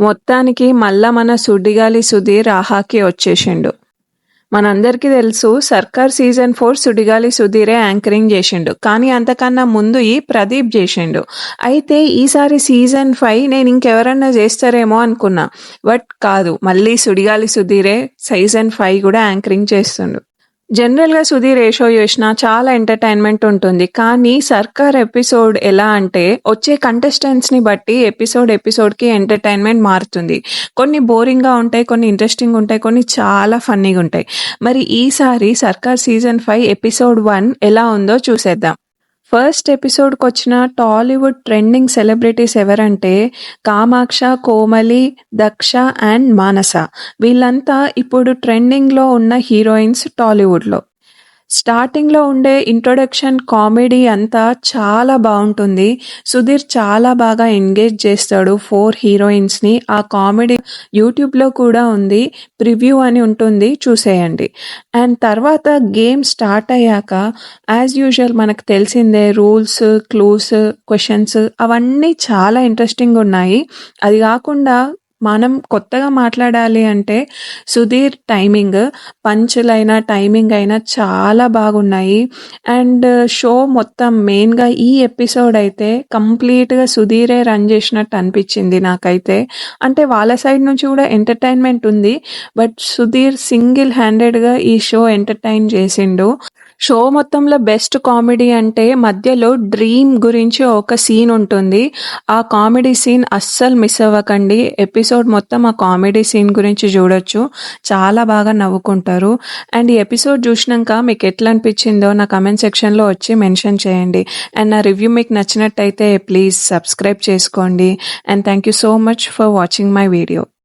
మొత్తానికి మళ్ళా మన సుడిగాలి సుధీర్ ఆహాకి వచ్చేసిండు. మనందరికీ తెలుసు సర్కార్ సీజన్ ఫోర్ సుడిగాలి సుధీరే యాంకరింగ్ చేసిండు. కానీ అంతకన్నా ముందు ఈ ప్రదీప్ చేసిండు. అయితే ఈసారి సీజన్ ఫైవ్ నేను ఇంకెవరన్నా చేస్తారేమో అనుకున్నా. బట్ కాదు మళ్ళీ సుడిగాలి సుధీరే సీజన్ ఫైవ్ కూడా యాంకరింగ్ చేస్తుండు. జనరల్గా సుధీర్ ఏ షో చాలా ఎంటర్టైన్మెంట్ ఉంటుంది. కానీ సర్కార్ ఎపిసోడ్ ఎలా అంటే వచ్చే కంటెస్టెంట్స్ని బట్టి ఎపిసోడ్ ఎపిసోడ్కి ఎంటర్టైన్మెంట్ మారుతుంది. కొన్ని బోరింగ్గా ఉంటాయి కొన్ని ఇంట్రెస్టింగ్ ఉంటాయి కొన్ని చాలా ఫన్నీగా ఉంటాయి మరి ఈసారి సర్కార్ సీజన్ ఫైవ్ ఎపిసోడ్ వన్ ఎలా ఉందో చూసేద్దాం. ఫస్ట్ ఎపిసోడ్కి వచ్చిన టాలీవుడ్ ట్రెండింగ్ సెలబ్రిటీస్ ఎవరంటే కామాక్ష కోమలి దక్ష అండ్ మానస. వీళ్ళంతా ఇప్పుడు ట్రెండింగ్లో ఉన్న హీరోయిన్స్ టాలీవుడ్లో. స్టార్టింగ్లో ఉండే ఇంట్రొడక్షన్ కామెడీ అంతా చాలా బాగుంటుంది. సుధీర్ చాలా బాగా ఎంగేజ్ చేస్తాడు ఫోర్ హీరోయిన్స్ని ఆ కామెడీ యూట్యూబ్లో కూడా ఉంది. ప్రివ్యూ అని ఉంటుంది. చూసేయండి. అండ్ తర్వాత గేమ్ స్టార్ట్ అయ్యాక యాజ్ యూజువల్ మనకు తెలిసిందే రూల్స్ క్లూస్ క్వశ్చన్స్ అవన్నీ చాలా ఇంట్రెస్టింగ్ ఉన్నాయి. అది కాకుండా మనం కొత్తగా మాట్లాడాలి అంటే సుధీర్ టైమింగ్ పంచులైన టైమింగ్ అయినా చాలా బాగున్నాయి. అండ్ షో uh, మొత్తం మెయిన్గా ఈ ఎపిసోడ్ అయితే కంప్లీట్గా సుధీరే రన్ చేసినట్టు అనిపించింది నాకైతే. అంటే వాళ్ళ సైడ్ నుంచి కూడా ఎంటర్టైన్మెంట్ ఉంది బట్ సుధీర్ సింగిల్ హ్యాండెడ్గా ఈ షో ఎంటర్టైన్ చేసిండు. షో మొత్తంలో బెస్ట్ కామెడీ అంటే మధ్యలో డ్రీమ్ గురించి ఒక సీన్ ఉంటుంది. ఆ కామెడీ సీన్ అస్సలు మిస్ అవ్వకండి. ఎపిసోడ్ మొత్తం ఆ కామెడీ సీన్ గురించి చూడొచ్చు. చాలా బాగా నవ్వుకుంటారు. అండ్ ఈ ఎపిసోడ్ చూసినాక మీకు ఎట్లా అనిపించిందో నా కమెంట్ సెక్షన్లో వచ్చి మెన్షన్ చేయండి. అండ్ నా రివ్యూ మీకు నచ్చినట్టయితే ప్లీజ్ సబ్స్క్రైబ్ చేసుకోండి. And thank you so much for watching my video.